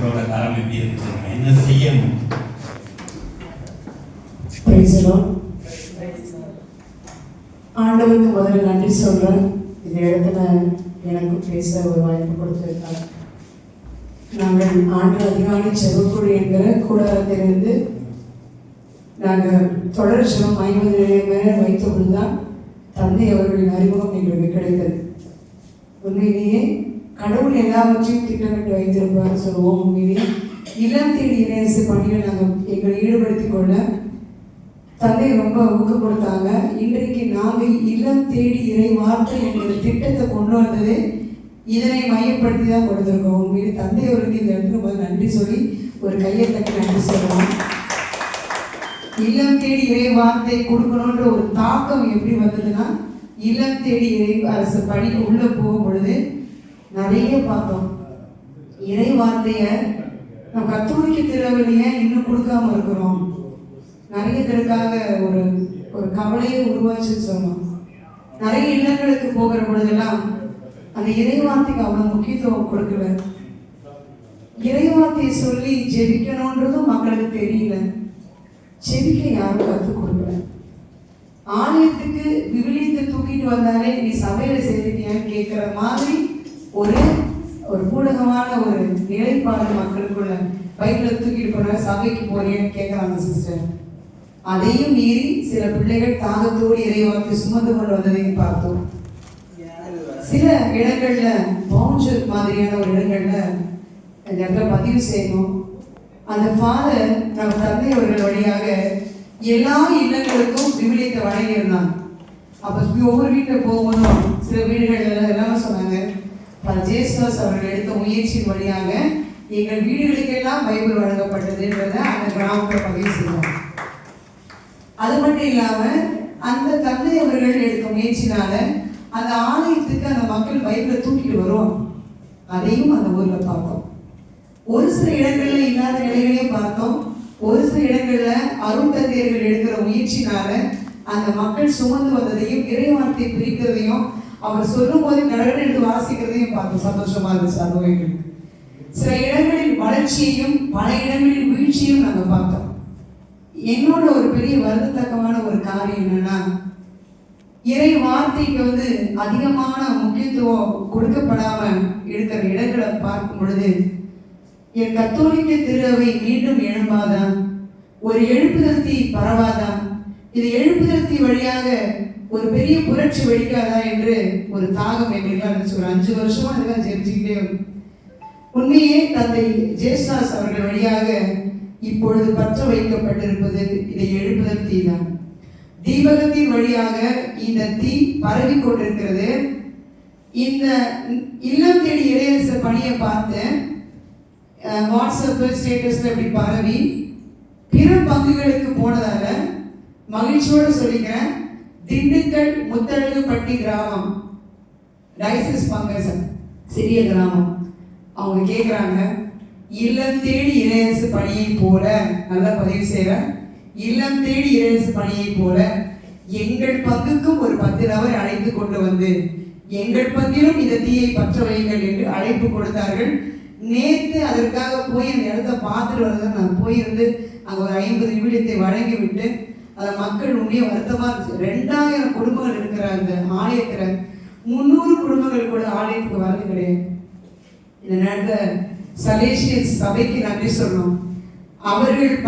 மக்களோட தரம் எப்படி இருக்குது என்ன செய்யணும்? ஆண்டவருக்கு முதல்ல நன்றி சொல்றேன். இந்த இடத்துல எனக்கு பேச ஒரு வாய்ப்பு கொடுத்திருக்காங்க நாங்கள் ஆண்டு அதிகாலை செவக்குடி என்கிற கூடாரத்திலிருந்து நாங்கள் தொடர் சிவம் ஐம்பது நிலையம் மேலே தான் தந்தை அவர்களின் அறிமுகம் எங்களுக்கு கிடைத்தது. உண்மையிலேயே கடவுள் எல்லாவற்றையும் திட்டமிட்டு வைத்திருப்பார் சொல்லுவோம். உண்மையிலே இளம் தேடி இணையரசு பணியில் நாங்கள் எங்களை ஈடுபடுத்தி கொள்ள தந்தை ரொம்ப ஊக்கம் கொடுத்தாங்க இன்றைக்கு நாங்கள் இல்லம் தேடி இறை வார்த்தை என்கிற திட்டத்தை கொண்டு வந்தது இதனை மையப்படுத்தி தான் கொடுத்துருக்கோம். உண்மையிலே தந்தை அவருக்கு இந்த இடத்துல போது நன்றி சொல்லி ஒரு கையை தட்டி நன்றி சொல்லலாம் இல்லம் தேடி இறை வார்த்தை கொடுக்கணுன்ற ஒரு தாக்கம் எப்படி வந்ததுன்னா இல்லம் தேடி இறை அரசு பணி உள்ள போகும் பொழுது நிறைய பார்த்தோம். இறை வார்த்தைய நம்ம கத்தோலிக்க திருவள்ளிய இன்னும் கொடுக்காம இருக்கிறோம்? நிறைய பேருக்காக ஒரு ஒரு கவலையை உருவாச்சுன்னு சொன்னோம் நிறைய இல்லங்களுக்கு போகிற பொழுதெல்லாம் அந்த இறைவார்த்தைக்கு அவ்வளவு முக்கியத்துவம் கொடுக்கல. இறைவார்த்தையை சொல்லி ஜெபிக்கணுன்றதும் மக்களுக்கு தெரியல. ஜெபிக்க யாரும் கற்றுக் கொடுக்கல. ஆலயத்துக்கு விவிலியத்தை தூக்கிட்டு வந்தாலே நீ சபையில சேர்த்துட்டியான்னு கேட்குற மாதிரி ஒரு ஒரு பூடகமான ஒரு நிலைப்பாடு மக்களுக்குள்ள பைக்ல தூக்கிட்டு போன சபைக்கு போறியன்னு கேட்குறாங்க சிஸ்டர் அதையும் மீறி சில பிள்ளைகள் தாகத்தோடு இறைவாக்கி சுமந்து கொண்டு வந்ததையும் பார்த்தோம். சில இடங்கள்ல பவுஞ்சர் மாதிரியான ஒரு இடங்கள்ல அந்த இடத்துல பதிவு செய்யணும். அந்த ஃபாதர் நம்ம தந்தை அவர்கள் வழியாக எல்லா இல்லங்களுக்கும் விவிலியத்தை வழங்கியிருந்தாங்க அப்போ ஒவ்வொரு வீட்டில் போகும்போதும் சில வீடுகள் எல்லாம் சொன்னாங்க? பல ஜேசுதாஸ் அவர்கள் எடுத்த முயற்சியின் வழியாக எங்கள் வீடுகளுக்கெல்லாம் பைபிள் வழங்கப்பட்டதுன்றத அந்த கிராமத்தில் பதிவு செய்வோம் அது மட்டும் இல்லாம அந்த தந்தை அவர்கள் எடுத்த முயற்சினால அந்த ஆலயத்துக்கு அந்த மக்கள் பைபிளை தூக்கிட்டு வரும் அதையும் அந்த ஊர்ல பார்த்தோம். ஒரு சில இடங்கள்ல இல்லாத நிலைகளையும் பார்த்தோம். ஒரு சில இடங்கள்ல அருண் தந்தையர்கள் எடுக்கிற முயற்சினால அந்த மக்கள் சுமந்து வந்ததையும் இறைவார்த்தை பிரிக்கிறதையும் அவர் சொல்லும் போது கடவுள் எடுத்து வாசிக்கிறதையும் பார்த்து சந்தோஷமா இருந்துச்சு அந்த எங்களுக்கு சில இடங்களில் வளர்ச்சியையும் பல இடங்களில் வீழ்ச்சியும் நாங்க பார்த்தோம். என்னோட ஒரு பெரிய வருத்தத்தக்கமான ஒரு காரியம் என்னன்னா இறை வார்த்தைக்கு வந்து அதிகமான முக்கியத்துவம் கொடுக்கப்படாம இருக்கிற இடங்களை பார்க்கும் பொழுது என் கத்தோலிக்க திருவை மீண்டும் எழும்பாதான் ஒரு எழுப்புதல் தீ இது எழுப்புதல் வழியாக ஒரு பெரிய புரட்சி வெடிக்காதா என்று ஒரு தாகம் எங்களுக்கெல்லாம் இருந்துச்சு. ஒரு அஞ்சு வருஷமா அதுதான் ஜெபிச்சுக்கிட்டே உண்மையே தந்தை ஜேசுதாஸ் அவர்கள் வழியாக இப்பொழுது பற்ற வைக்கப்பட்டிருப்பது இதை எழுப்புதல் தீதான் தீபகத்தின் வழியாக இந்த தீ பரவி கொண்டிருக்கிறது. இந்த இல்லம் தேடி இளையரச பணியை பார்த்து வாட்ஸ்அப்பு வாட்ஸ்அப் ஸ்டேட்டஸ்ல இப்படி பரவி பிற பங்குகளுக்கு போனதால மகிழ்ச்சியோடு சொல்லிக்கிறேன். திண்டுக்கல் முத்தழகுப்பட்டி கிராமம். டைசஸ் பங்கசம் சிறிய கிராமம். அவங்க கேட்குறாங்க இல்லம் தேடி இளையரசு பணியை போல நல்லா பதிவு செய்கிறேன் இல்லம் தேடி இளையரசு பணியை போல எங்கள் பங்குக்கும் ஒரு பத்து நபர் அழைத்து கொண்டு வந்து எங்கள் பங்கிலும் இந்த தீயை பற்ற வையுங்கள் என்று அழைப்பு கொடுத்தார்கள். நேற்று அதற்காக போய் அந்த இடத்த பார்த்துட்டு வரதை நான் போயிருந்து அங்கே ஒரு ஐம்பது நிமிடத்தை வழங்கிவிட்டு அதை மக்கள் உண்மையே வருத்தமாக இருந்துச்சு. ரெண்டாயிரம் குடும்பங்கள் இருக்கிற அந்த ஆலயத்தில் முந்நூறு குடும்பங்கள் கூட ஆலயத்துக்கு வரது கிடையாது. இந்த நடந்த சலேசிய சபைக்கு நன்றி சொல்லணும். அவர்கள்